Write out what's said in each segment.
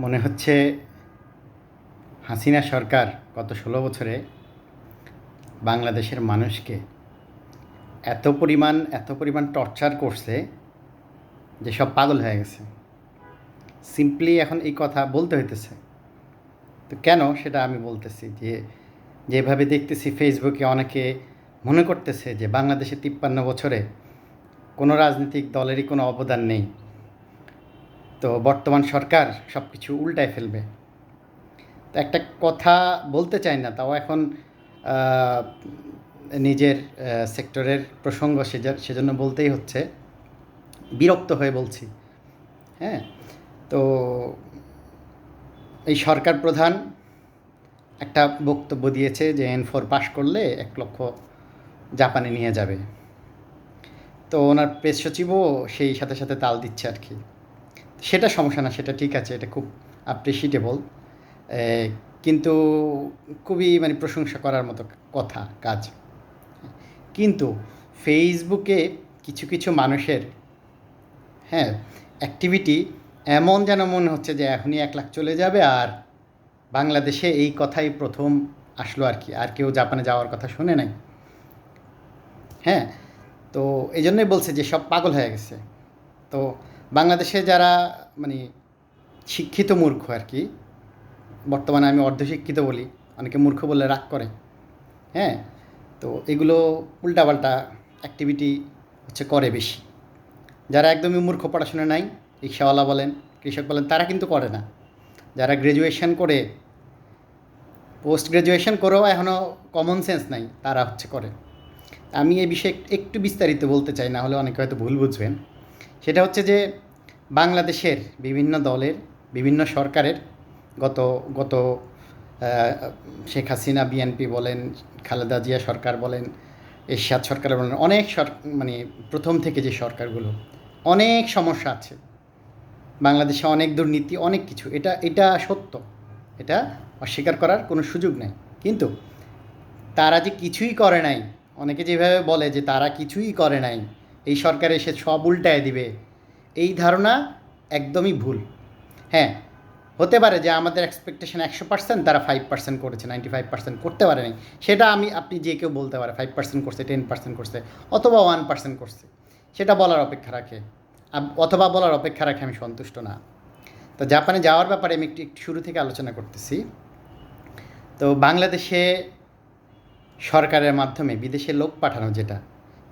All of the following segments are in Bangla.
মনে হচ্ছে হাসিনা সরকার গত ষোলো বছরে বাংলাদেশের মানুষকে এত পরিমাণ এত পরিমাণ টর্চার করছে যে সব পাগল হয়ে গেছে। সিম্পলি এখন এই কথা বলতে হইতেছে। তো কেন সেটা আমি বলতেছি যে, যেভাবে দেখতেছি ফেসবুকে অনেকে মনে করতেছে যে বাংলাদেশে তিপ্পান্ন বছরে কোনো রাজনৈতিক দলেরই কোনো অবদান নেই। তো বর্তমান সরকার সব কিছু উল্টায় ফেলবে। তো একটা কথা বলতে চাই না, তাও এখন নিজের সেক্টরের প্রসঙ্গ সেজ- সেজন্য বলতেই হচ্ছে। বিরক্ত হয়ে বলছি হ্যাঁ? তো এই সরকার প্রধান একটা বক্তব্য দিয়েছে যে এন ফোর পাশ করলে এক লক্ষ জাপানে নিয়ে যাবে। তো ওনার প্রেস সচিবও সেই সাথে সাথে তাল দিচ্ছে আর কি। সেটা সমস্যা না, সেটা ঠিক আছে, এটা খুব অ্যাপ্রিসিয়েটেবল কিন্তু খুবই মানে প্রশংসা করার মতো কথা, কাজ। কিন্তু ফেসবুকে কিছু কিছু মানুষের হ্যাঁ অ্যাক্টিভিটি এমন যেন মনে হচ্ছে যে এখনই এক লাখ চলে যাবে আর বাংলাদেশে এই কথাই প্রথম আসলো আর কি, আর কেউ জাপানে যাওয়ার কথা শুনে নাই। হ্যাঁ তো এই জন্যই বলছে যে সব পাগল হয়ে গেছে। তো বাংলাদেশে যারা মানে শিক্ষিত মূর্খ আর কি, বর্তমানে আমি অর্ধশিক্ষিত বলি, অনেকে মূর্খ বলে রাগ করে। হ্যাঁ? তো এগুলো উল্টাপাল্টা অ্যাক্টিভিটি হচ্ছে করে বেশি। যারা একদমই মূর্খ পড়াশোনা নাই, রিক্সাওয়ালা বলেন, কৃষক বলেন, তারা কিন্তু করে না। যারা গ্র্যাজুয়েশন করে পোস্ট গ্র্যাজুয়েশন করেও এখনও কমন সেন্স নাই, তারা হচ্ছে করে। আমি এই বিষয়ে একটু বিস্তারিত বলতে চাই, না হলে অনেকে হয়তো ভুল বুঝবেন। সেটা হচ্ছে যে বাংলাদেশের বিভিন্ন দলের, বিভিন্ন সরকারের গত গত শেখ হাসিনা, বিএনপি বলেন, খালেদা জিয়া সরকার বলেন, এরশাদ সরকার বলেন, অনেক সর মানে প্রথম থেকে যে সরকারগুলো, অনেক সমস্যা আছে। বাংলাদেশে অনেক দুর্নীতি, অনেক কিছু, এটা এটা সত্য। এটা অস্বীকার করার কোনো সুযোগ নেই। কিন্তু তারা যে কিছুই করে নাই, অনেকে যেভাবে বলে যে তারা কিছুই করে নাই এই সরকার এসে সব উল্টায় দিবে। এই ধারণা একদমই ভুল। হ্যাঁ হতে পারে যে আমাদের এক্সপেকটেশন একশো পার্সেন্ট তারা ফাইভ পার্সেন্ট করেছে নাইনটি ফাইভ পার্সেন্ট করতে পারেনি। সেটা আমি, আপনি যে কেউ বলতে পারে ফাইভ পার্সেন্ট করছে টেন পার্সেন্ট করছে, অথবা ওয়ান পার্সেন্ট করছে। সেটা বলার অপেক্ষা রাখে। অথবা বলার অপেক্ষা রাখে, আমি সন্তুষ্ট না। তো জাপানে যাওয়ার ব্যাপারে আমি একটু একটু শুরু থেকে আলোচনা করতেছি। তো বাংলাদেশে সরকারের মাধ্যমে বিদেশে লোক পাঠানো যেটা,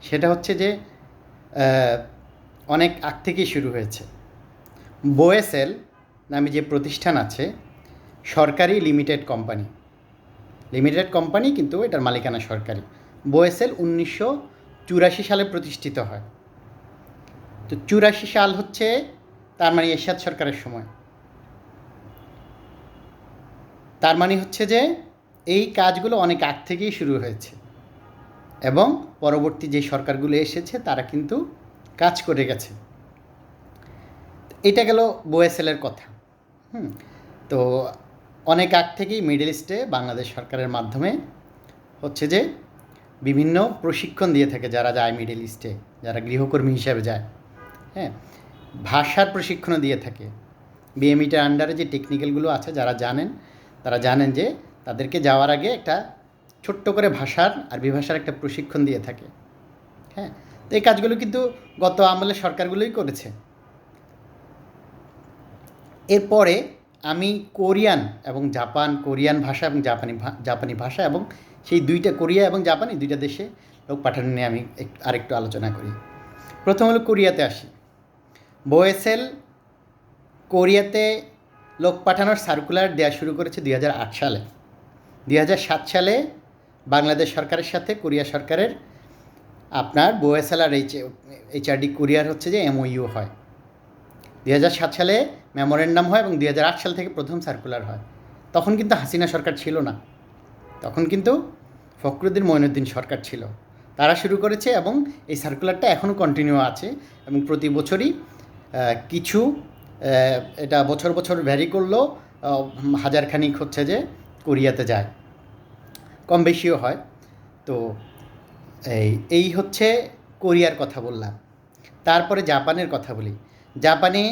সেটা হচ্ছে যে অনেক আগ থেকেই শুরু হয়েছে। বোয়েসেল নামে যে প্রতিষ্ঠান আছে, সরকারি লিমিটেড কোম্পানি। লিমিটেড কোম্পানি কিন্তু এটার মালিকানা সরকারি। বোয়েসেল উনিশশো চুরাশি সালে প্রতিষ্ঠিত হয়। তো চুরাশি সাল হচ্ছে তার মানে এরশাদ সরকারের সময়। তার মানে হচ্ছে যে এই কাজগুলো অনেক আগ থেকেই শুরু হয়েছে। এবং পরবর্তী যে সরকারগুলো এসেছে, তারা কিন্তু কাজ করে গেছে। এটা গেল বোয়েসেলের কথা। হুম, তো অনেক আগ থেকেই মিডল ইস্টে বাংলাদেশ সরকারের মাধ্যমে হচ্ছে যে বিভিন্ন প্রশিক্ষণ দিয়ে থাকে যারা যায় মিডল ইস্টে, যারা গৃহকর্মী হিসাবে যায়। হ্যাঁ ভাষার প্রশিক্ষণও দিয়ে থাকে। বিএমইটার আন্ডারে যে টেকনিক্যালগুলো আছে, যারা জানেন, তারা জানেন যে তাদেরকে যাওয়ার আগে একটা ছোট্ট করে ভাষার আরবি ভাষার একটা প্রশিক্ষণ দিয়ে থাকে। হ্যাঁ? তো এই কাজগুলো কিন্তু গত আমলের সরকারগুলোই করেছে। এরপরে আমি কোরিয়ান এবং জাপান, কোরিয়ান ভাষা এবং জাপানি জাপানি ভাষা এবং সেই দুইটা কোরিয়া এবং জাপানি দুইটা দেশে লোক পাঠানো নিয়ে আমি আরেকটু আলোচনা করি। প্রথম হলো কোরিয়াতে আসি। বোয়েসেল কোরিয়াতে লোক পাঠানোর সার্কুলার দেওয়া শুরু করেছে দুই হাজার আট সালে। দুই হাজার সাত সালে বাংলাদেশ সরকারের সাথে কোরিয়া সরকারের আপনার বোয়েসেল আর এইচ এইচআরডি কোরিয়ার হচ্ছে যে এমওইউ হয়। দুই সাত সালে মেমোরেন্ডাম হয় এবং দু হাজার আট সাল থেকে প্রথম সার্কুলার হয়। তখন কিন্তু হাসিনা সরকার ছিল না। তখন কিন্তু ফখরুদ্দিন মঈনুদ্দিন সরকার ছিল। তারা শুরু করেছে এবং এই সার্কুলারটা এখনও কন্টিনিউ আছে এবং প্রতি বছরই কিছু এটা বছর বছর ভ্যারি করলেও আহ, হাজার খানিক হচ্ছে যে কোরিয়াতে যায়। কম বেশিও হয়। তো এই এই হচ্ছে কোরিয়ার কথা বললাম। তারপরে জাপানের কথা বলি। জাপানে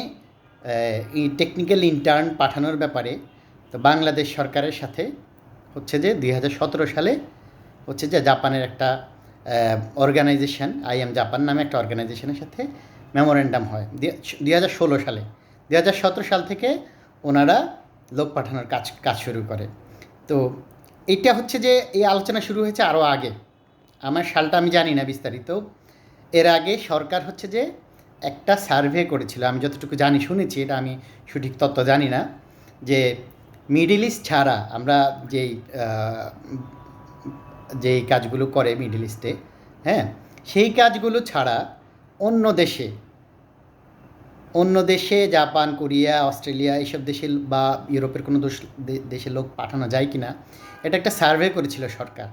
টেকনিক্যাল ইন্টার্ন পাঠানোর ব্যাপারে তো বাংলাদেশ সরকারের সাথে হচ্ছে যে দুই হাজার সতেরো সালে হচ্ছে যে জাপানের একটা অর্গানাইজেশন আই এম জাপান নামে একটা অর্গানাইজেশনের সাথে মেমোরেন্ডাম হয়। দুই হাজার ষোলো সালে। দুই হাজার সতেরো সাল থেকে ওনারা লোক পাঠানোর কাজ কাজ শুরু করে। তো এটা হচ্ছে যে এই আলোচনা শুরু হয়েছে আরও আগে। আমার সালটা আমি জানি না বিস্তারিত। এর আগে সরকার হচ্ছে যে একটা সার্ভে করেছিল, আমি যতটুকু জানি শুনেছি, এটা আমি সঠিক তত্ত্ব জানি না, যে মিডিল ইস্ট ছাড়া আমরা যেই যেই কাজগুলো করে মিডিল ইস্টে হ্যাঁ সেই কাজগুলো ছাড়া অন্য দেশে অন্য দেশে, জাপান, কোরিয়া, অস্ট্রেলিয়া এইসব দেশে বা ইউরোপের কোনো দেশে লোক পাঠানো যায় কি না এটা একটা সার্ভে করেছিল সরকার।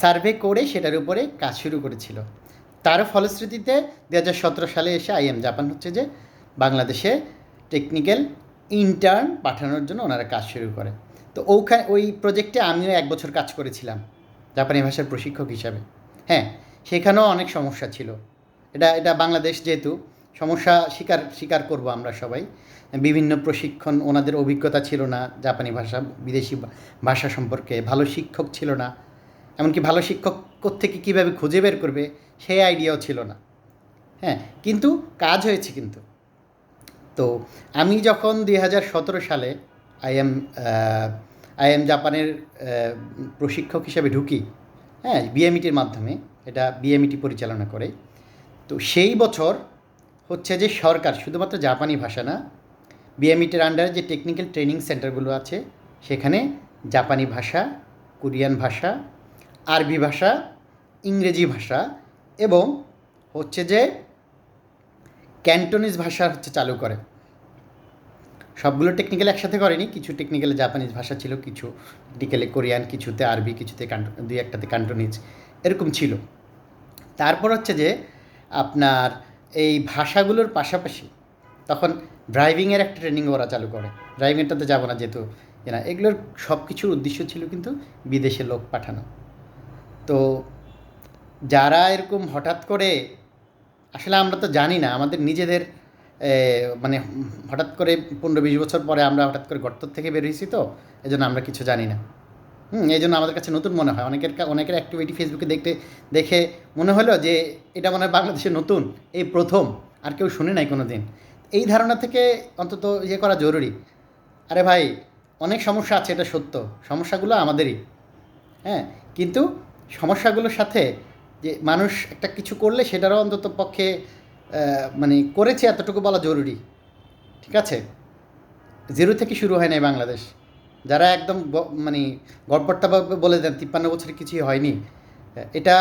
সার্ভে করে সেটার উপরে কাজ শুরু করেছিল। তার ফলশ্রুতিতে দু হাজার সতেরো সালে এসে আইএম জাপান হচ্ছে যে বাংলাদেশে টেকনিক্যাল ইন্টার্ন পাঠানোর জন্য ওনারা কাজ শুরু করে। তো ওখানে ওই প্রজেক্টে আমিও এক বছর কাজ করেছিলাম, জাপানি ভাষার প্রশিক্ষক হিসাবে। হ্যাঁ সেখানেও অনেক সমস্যা ছিল। এটা এটা বাংলাদেশ যেহেতু, সমস্যা স্বীকার স্বীকার করব আমরা সবাই। বিভিন্ন প্রশিক্ষণ, ওনাদের অভিজ্ঞতা ছিল না জাপানি ভাষা, বিদেশি ভাষা সম্পর্কে, ভালো শিক্ষক ছিল না। এমনকি ভালো শিক্ষক কোত্থেকে কীভাবে খুঁজে বের করবে, সেই আইডিয়াও ছিল না। হ্যাঁ কিন্তু কাজ হয়েছে কিন্তু। তো আমি যখন দুই হাজার সতেরো সালে আই এম জাপানের প্রশিক্ষক হিসেবে ঢুকি হ্যাঁ বিএমইটির মাধ্যমে, এটা বিএমইটি পরিচালনা করে তো সেই বছর হচ্ছে যে সরকার, শুধুমাত্র জাপানি ভাষা না বিএমইটির আন্ডারে যে টেকনিক্যাল ট্রেনিং সেন্টারগুলো আছে, সেখানে জাপানি ভাষা, কোরিয়ান ভাষা, আরবি ভাষা, ইংরেজি ভাষা এবং হচ্ছে যে ক্যান্টোনিজ ভাষা হচ্ছে চালু করে। সবগুলো টেকনিক্যাল একসাথে করেনি, কিছু টেকনিক্যালে জাপানিজ ভাষা ছিল, কিছু টেকনিক্যালে কোরিয়ান, কিছুতে আরবি, কিছুতে দুই একটাতে কান্টোনিজ এরকম ছিল। তারপর হচ্ছে যে আপনার এই ভাষাগুলোর পাশাপাশি তখন ড্রাইভিংয়ের একটা ট্রেনিং ওরা চালু করে। ড্রাইভিংটাতে যাব না যেহেতু না এগুলোর সব কিছুর উদ্দেশ্য ছিল কিন্তু বিদেশে লোক পাঠানো। তো যারা এরকম হঠাৎ করে, আসলে আমরা তো জানি না, আমাদের নিজেদের মানে হঠাৎ করে পনেরো বিশ বছর পরে আমরা হঠাৎ করে গর্ত থেকে বেরিয়েছি তো এই জন্য আমরা কিছু জানি না। হুম, এই জন্য আমাদের কাছে নতুন মনে হয়। অনেকের অনেকের অ্যাক্টিভিটি ফেসবুকে দেখতে, দেখে মনে হলো যে এটা মনে হয় বাংলাদেশে নতুন, এই প্রথম, আর কেউ শুনে নাই কোনো দিন এই ধারণা থেকে অন্তত ইয়ে করা জরুরি। আরে ভাই, অনেক সমস্যা আছে, এটা সত্য। সমস্যাগুলো আমাদেরই। হ্যাঁ কিন্তু সমস্যাগুলোর সাথে যে মানুষ একটা কিছু করলে সেটারও অন্তত পক্ষে মানে করেছে এতটুকু বলা জরুরি। ঠিক আছে? জিরো থেকে শুরু হয় নাই বাংলাদেশ। যারা একদম মানে গড়পট্টাভাবে বলে দেন, তিপ্পান্ন বছরে কিছুই হয়নি, এটা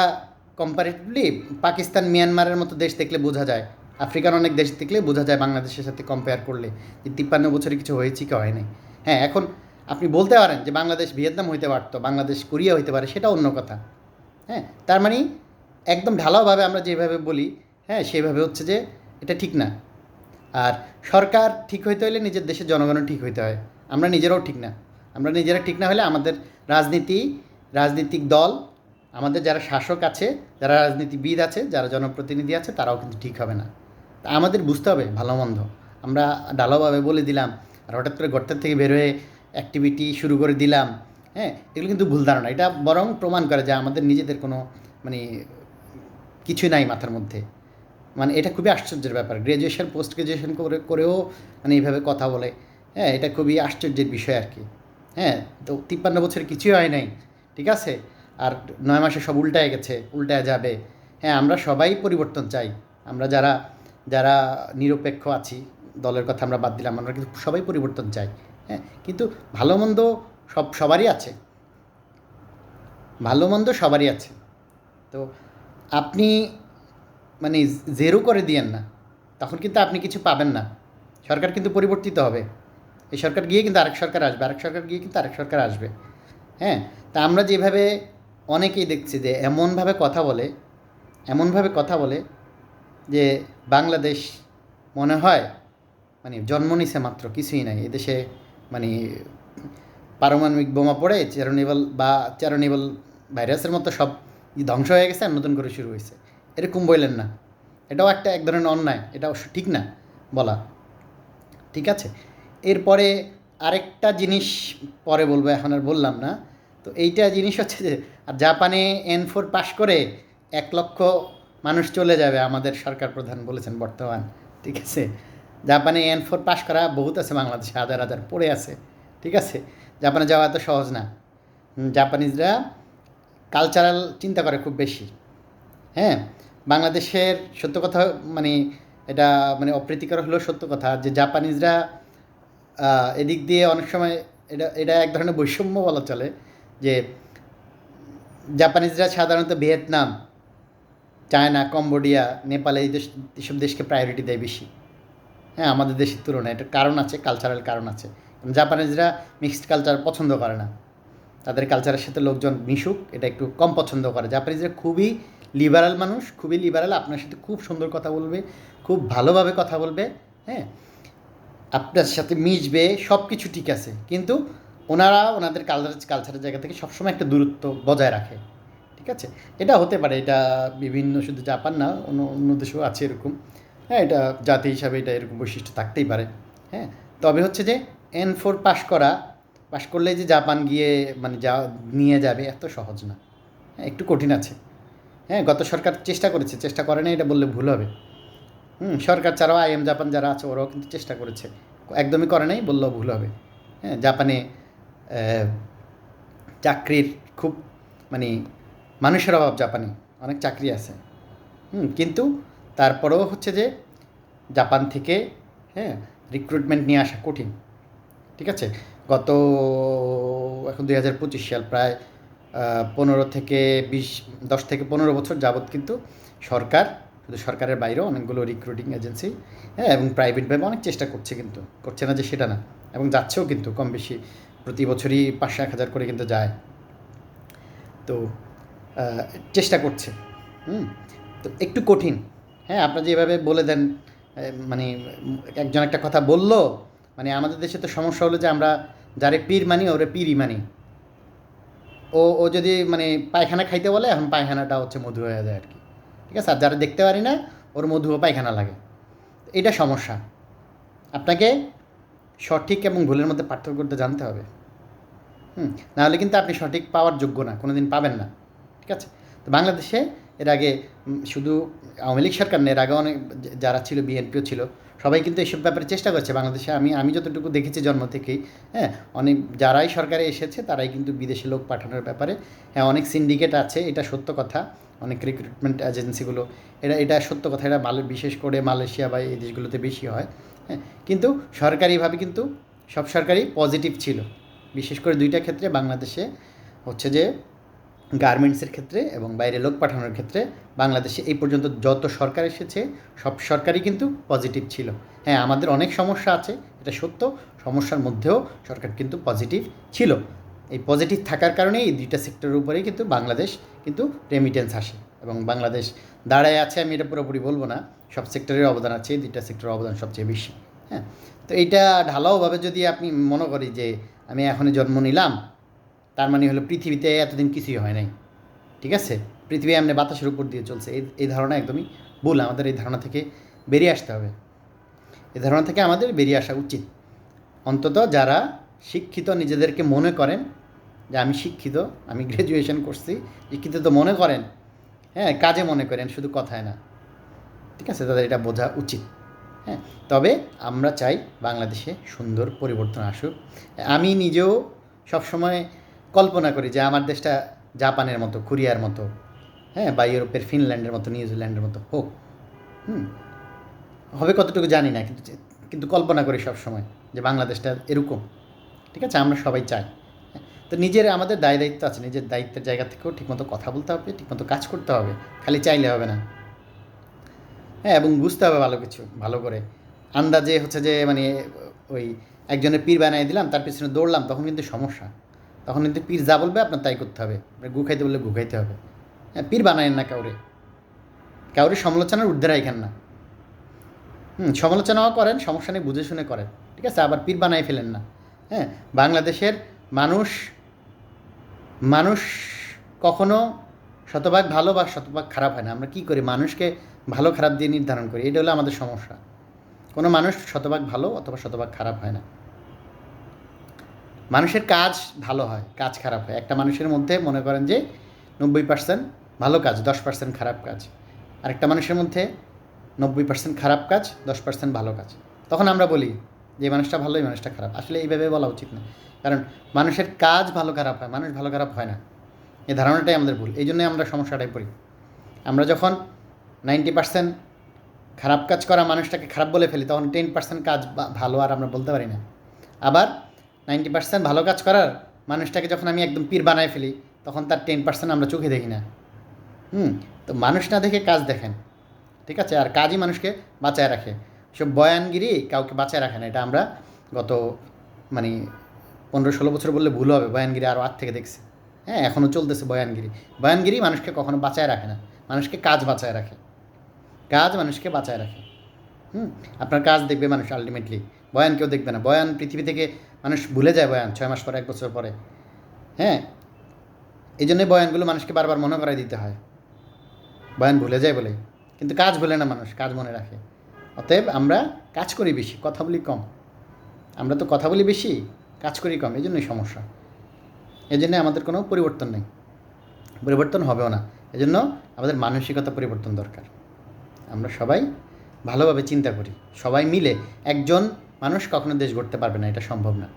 কম্পারেটিভলি পাকিস্তান, মিয়ানমারের মতো দেশ দেখলে বোঝা যায়, আফ্রিকার অনেক দেশ দেখলে বোঝা যায় বাংলাদেশের সাথে কম্পেয়ার করলে যে তিপ্পান্ন বছরে কিছু হয়েছে কি হয়নি। হ্যাঁ এখন আপনি বলতে পারেন যে বাংলাদেশ ভিয়েতনাম হইতে পারতো, বাংলাদেশ কোরিয়া হইতে পারে, সেটা অন্য কথা। হ্যাঁ তার মানে একদম ঢালাওভাবে আমরা যেভাবে বলি হ্যাঁ সেভাবে হচ্ছে যে এটা ঠিক না। আর সরকার ঠিক হইতে হলে নিজের দেশের জনগণও ঠিক হইতে হয়, আমরা নিজেরাও ঠিক না। আমরা নিজেরা ঠিক না হলে আমাদের রাজনীতি, রাজনৈতিক দল, আমাদের যারা শাসক আছে, যারা রাজনীতিবিদ আছে, যারা জনপ্রতিনিধি আছে, তারাও কিন্তু ঠিক হবে না। তা আমাদের বুঝতে হবে, ভালো মন্দ। আমরা ডালাভাবে বলে দিলাম, আর হঠাৎ করে গর্তের থেকে বের হয়ে অ্যাক্টিভিটি শুরু করে দিলাম হ্যাঁ? এগুলো কিন্তু ভুল ধারণা। এটা বরং প্রমাণ করে যে আমাদের নিজেদের কোনো মানে কিছু নাই মাথার মধ্যে। মানে এটা খুবই আশ্চর্যের ব্যাপার। গ্র্যাজুয়েশন পোস্ট গ্র্যাজুয়েশন করে, করেও মানে এইভাবে কথা বলে। হ্যাঁ এটা খুবই আশ্চর্যের বিষয় আর কি। হ্যাঁ তো তিপ্পান্ন বছর কিছুই হয় নাই, ঠিক আছে? আর নয় মাসে সব উল্টায় গেছে, উল্টায় যাবে। হ্যাঁ আমরা সবাই পরিবর্তন চাই। আমরা যারা যারা নিরপেক্ষ আছি, দলের কথা আমরা বাদ দিলাম, আমরা কিন্তু সবাই পরিবর্তন চাই। হ্যাঁ কিন্তু ভালো মন্দ সব, সবারই আছে। ভালো মন্দ সবারই আছে। তো আপনি মানে জেরো করে দিয়েন না, তখন কিন্তু আপনি কিছু পাবেন না। সরকার কিন্তু পরিবর্তিত হবে। এই সরকার গিয়ে কিন্তু আরেক সরকার আসবে, আরেক সরকার গিয়ে কিন্তু আরেক সরকার আসবে। হ্যাঁ তা আমরা যেভাবে অনেকেই দেখছি যে এমনভাবে কথা বলে, এমনভাবে কথা বলে যে বাংলাদেশ মনে হয় মানে জন্ম নিছে মাত্র কিছুই নাই। এদেশে মানে পারমাণবিক বোমা পড়ে চেরোনিবল বা চেরোনিবল ভাইরাসের মতো সব ধ্বংস হয়ে গেছে আর নতুন করে শুরু হয়েছে। এরকম বললেন না। এটাও একটা এক ধরনের অন্যায় এটাও ঠিক না বলা। ঠিক আছে? এরপরে আরেকটা জিনিস পরে বলব, এখন আর বললাম না। তো এইটা জিনিস হচ্ছে যে, আর জাপানে এন ফোর পাশ করে এক লক্ষ মানুষ চলে যাবে আমাদের সরকার প্রধান বলেছেন বর্তমান, ঠিক আছে? জাপানে এন ফোর পাশ করা বহুত আছে, বাংলাদেশে হাজার হাজার পড়ে আছে, ঠিক আছে? জাপানে যাওয়া এত সহজ না। জাপানিজরা কালচারাল চিন্তা করে খুব বেশি হ্যাঁ? বাংলাদেশের সত্য কথা মানে এটা মানে অপ্রীতিকর হলেও সত্য কথা যে, জাপানিজরা এদিক দিয়ে অনেক সময় এটা এটা এক ধরনের বৈষম্য বলা চলে যে জাপানিজরা সাধারণত ভিয়েতনাম, চায়না, কম্বোডিয়া, নেপাল এই দেশ এইসব দেশকে প্রায়োরিটি দেয় বেশি। হ্যাঁ আমাদের দেশের তুলনায় এটা কারণ আছে কালচারাল কারণ আছে। জাপানিজরা মিক্সড কালচার পছন্দ করে না। তাদের কালচারের সাথে লোকজন মিশুক, এটা একটু কম পছন্দ করে। জাপানিজরা খুবই লিবারাল মানুষ, খুবই লিবারাল আপনার সাথে খুব সুন্দর কথা বলবে, খুব ভালোভাবে কথা বলবে হ্যাঁ। আপনার সাথে মিশবে সব কিছু ঠিক আছে। কিন্তু ওনারা ওনাদের কালচার কালচারের জায়গা থেকে সবসময় একটা দূরত্ব বজায় রাখে। ঠিক আছে? এটা হতে পারে, এটা বিভিন্ন, শুধু জাপান না, অন্য অন্য দেশেও আছে এরকম। হ্যাঁ এটা জাতি হিসাবে এটা এরকম বৈশিষ্ট্য থাকতেই পারে। হ্যাঁ তবে হচ্ছে যে এন ফোর পাস করা পাশ করলে যে জাপান গিয়ে মানে যা নিয়ে যাবে এত সহজ না। হ্যাঁ একটু কঠিন আছে। হ্যাঁ গত সরকার চেষ্টা করেছে, চেষ্টা করে না এটা বললে ভুল হবে। হুম, সরকার ছাড়াও আইএম জাপান যারা আছে, ওরাও কিন্তু চেষ্টা করেছে। একদমই করে নাই, বললেও ভুল হবে। হ্যাঁ জাপানে চাকরির খুব মানে মানুষের অভাব জাপানে, অনেক চাকরি আছে। হুম, কিন্তু তারপরেও হচ্ছে যে, জাপান থেকে হ্যাঁ রিক্রুটমেন্ট নিয়ে আসা কঠিন। ঠিক আছে? গত, এখন দুই হাজার পঁচিশ সাল, প্রায় পনেরো থেকে বিশ, দশ থেকে পনেরো বছর যাবৎ কিন্তু সরকার শুধু সরকারের বাইরেও অনেকগুলো রিক্রুটিং এজেন্সি হ্যাঁ এবং প্রাইভেটভাবে অনেক চেষ্টা করছে কিন্তু, করছে না যে সেটা না, এবং যাচ্ছেও কিন্তু কম বেশি, প্রতি বছরই পাঁচশো এক হাজার করে কিন্তু যায়। তো চেষ্টা করছে, হুম, তো একটু কঠিন হ্যাঁ আপনারা যেভাবে বলে দেন মানে একজন একটা কথা বলল মানে আমাদের দেশে তো সমস্যা হলো যে আমরা যারে পীর মানি, ওরে পীরই মানি। ও ও যদি মানে পায়খানা খাইতে বলে, এখন পায়খানাটা হচ্ছে মধু হয়ে যায় আর কি। ঠিক আছে? আর যারা দেখতে পারি না, ওর মধু পায়খানা লাগে। এটা সমস্যা। আপনাকে সঠিক এবং ভুলের মধ্যে পার্থক্য করতে জানতে হবে। হুম? নাহলে কিন্তু আপনি সঠিক পাওয়ার যোগ্য না কোনো দিন পাবেন না। ঠিক আছে? তো বাংলাদেশে এর আগে শুধু আওয়ামী লীগ সরকার নেই এর আগে অনেক যারা ছিল, বিএনপিও ছিল, সবাই কিন্তু এইসব ব্যাপারে চেষ্টা করছে। বাংলাদেশে আমি আমি যতটুকু দেখেছি জন্ম থেকেই হ্যাঁ? অনেক, যারাই সরকারে এসেছে, তারাই কিন্তু বিদেশে লোক পাঠানোর ব্যাপারে হ্যাঁ অনেক সিন্ডিকেট আছে, এটা সত্য কথা। অনেক রিক্রুটমেন্ট এজেন্সিগুলো এটা এটা সত্য কথা এটা মালে, বিশেষ করে মালয়েশিয়া বা এই দেশগুলোতে বেশি হয় হ্যাঁ? কিন্তু সরকারিভাবে কিন্তু সব সরকারি পজিটিভ ছিল। বিশেষ করে দুইটা ক্ষেত্রে, বাংলাদেশে হচ্ছে যে গার্মেন্টসের ক্ষেত্রে এবং বাইরে লোক পাঠানোর ক্ষেত্রে বাংলাদেশে এই পর্যন্ত যত সরকার এসেছে, সব সরকারই কিন্তু পজিটিভ ছিল। হ্যাঁ আমাদের অনেক সমস্যা আছে, এটা সত্য, সমস্যার মধ্যেও সরকার কিন্তু পজিটিভ ছিল। এই পজিটিভ থাকার কারণে এই দুইটা সেক্টরের উপরেই কিন্তু বাংলাদেশ কিন্তু রেমিটেন্স আসে এবং বাংলাদেশ দাঁড়ায় আছে, আমি এটা পুরোপুরি বলব না। সব সেক্টরের অবদান আছে, এই দুইটা সেক্টরের অবদান সবচেয়ে বেশি। হ্যাঁ? তো এইটা ঢালাওভাবে যদি আপনি মনে করি যে আমি এখনই জন্ম নিলাম, তার মানে হলো পৃথিবীতে এতদিন কিছুই হয় নাই। ঠিক আছে? পৃথিবী এমনি বাতাসের উপর দিয়ে চলছে। এই এই ধারণা একদমই ভুল। আমাদের এই ধারণা থেকে বেরিয়ে আসতে হবে। এই ধারণা থেকে আমাদের বেরিয়ে আসা উচিত। অন্তত যারা শিক্ষিত নিজেদেরকে মনে করেন যে আমি শিক্ষিত, আমি গ্র্যাজুয়েশন করছি, শিক্ষিত তো মনে করেন হ্যাঁ কাজে মনে করেন, শুধু কথায় না। ঠিক আছে, তাদের এটা বোঝা উচিত। হ্যাঁ তবে আমরা চাই বাংলাদেশে সুন্দর পরিবর্তন আসুক। আমি নিজেও সবসময় কল্পনা করি যে আমার দেশটা জাপানের মতো, কোরিয়ার মতো হ্যাঁ বা ইউরোপের ফিনল্যান্ডের মতো, নিউজিল্যান্ডের মতো হোক। হুম, হবে কতটুকু জানি না, কিন্তু কিন্তু কল্পনা করি সবসময় যে বাংলাদেশটা এরকম। ঠিক আছে, আমরা সবাই চাই। তো নিজের আমাদের দায় দায়িত্ব আছে, নিজের দায়িত্বের জায়গা থেকেও ঠিকমতো কথা বলতে হবে, ঠিকমতো কাজ করতে হবে, খালি চাইলে হবে না। হ্যাঁ এবং বুঝতে হবে ভালো কিছু, ভালো করে। আন্দাজে হচ্ছে যে মানে ওই একজনের পীর বানিয়ে দিলাম, তার পিছনে দৌড়লাম, তখন কিন্তু সমস্যা। তখন কিন্তু পীর যা বলবে আপনার তাই করতে হবে। গু খাইতে বললে গু খাইতে হবে। হ্যাঁ পীর বানায়েন না কাউরে। কাউরে সমালোচনার উদ্ধার রাখেন না। হুম, সমালোচনাও করেন, সমস্যা নেই, বুঝে শুনে করেন। ঠিক আছে, আবার পীর বানাই ফেলেন না। হ্যাঁ বাংলাদেশের মানুষ মানুষ কখনো শতভাগ ভালো বা শতভাগ খারাপ হয় না। আমরা কী করি? মানুষকে ভালো খারাপ দিয়ে নির্ধারণ করি। এটা হলো আমাদের সমস্যা। কোনো মানুষ শতভাগ ভালো অথবা শতভাগ খারাপ হয় না। মানুষের কাজ ভালো হয়, কাজ খারাপ হয়। একটা মানুষের মধ্যে মনে করেন যে নব্বই পার্সেন্ট ভালো কাজ, দশ পার্সেন্ট খারাপ কাজ। আরেকটা মানুষের মধ্যে নব্বই পার্সেন্ট খারাপ কাজ, দশ পার্সেন্ট ভালো কাজ। তখন আমরা বলি যে মানুষটা ভালো, এই মানুষটা খারাপ। আসলে এইভাবে বলা উচিত না। কারণ মানুষের কাজ ভালো খারাপ হয়, মানুষ ভালো খারাপ হয় না। এই ধারণাটাই আমাদের ভুল। এই জন্যই আমরা সমস্যাটায় পড়ি। আমরা যখন নাইনটি পার্সেন্ট খারাপ কাজ করা মানুষটাকে খারাপ বলে ফেলি, তখন টেন পার্সেন্ট কাজ ভালো আর আমরা বলতে পারি না। আবার নাইনটি পার্সেন্ট ভালো কাজ করার মানুষটাকে যখন আমি একদম পীর বানায় ফেলি, তখন তার টেন পার্সেন্ট আমরা চোখে দেখি না। হুম? তো মানুষ না দেখে কাজ দেখেন। ঠিক আছে? আর কাজই মানুষকে বাঁচায় রাখে। সব বয়ানগিরি কাউকে বাঁচায় রাখে না, এটা আমরা গত মানে পনেরো ষোলো বছর বললে ভুল হবে, বয়ানগিরি আরও আগ থেকে দেখছি। হ্যাঁ এখনও চলতেছে বয়ানগিরি। বয়ানগিরি মানুষকে কখনো বাঁচায় রাখে না। মানুষকে কাজ বাঁচায় রাখে। কাজ মানুষকে বাঁচায় রাখে। হুম, আপনার কাজ দেখবে মানুষ আলটিমেটলি বয়ান কেউ দেখবে না। বয়ান পৃথিবী থেকে মানুষ ভুলে যায় বয়ান ছয় মাস পরে, এক বছর পরে। হ্যাঁ এই জন্যই বয়ানগুলো মানুষকে বারবার মনে করাই দিতে হয়। বয়ান ভুলে যায় বলে। কিন্তু কাজ ভুলে না মানুষ, কাজ মনে রাখে। অতএব আমরা কাজ করি বেশি, কথা বলি কম। আমরা তো কথা বলি বেশি, কাজ করি কম এই জন্যই সমস্যা। এই জন্য আমাদের কোনো পরিবর্তন নেই। পরিবর্তন হবেও না। এজন্য আমাদের মানসিকতা পরিবর্তন দরকার। আমরা সবাই ভালোভাবে চিন্তা করি। সবাই মিলে একজন মানুষ কখনো দেশ গড়তে পারবে না, এটা সম্ভব না।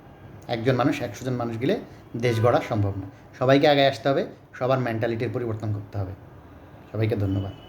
একজন মানুষ, একশো জন মানুষ গেলে দেশ গড়া সম্ভব না। সবাইকে আগে আসতে হবে, সবার মেন্টালিটির পরিবর্তন করতে হবে। সবাইকে ধন্যবাদ।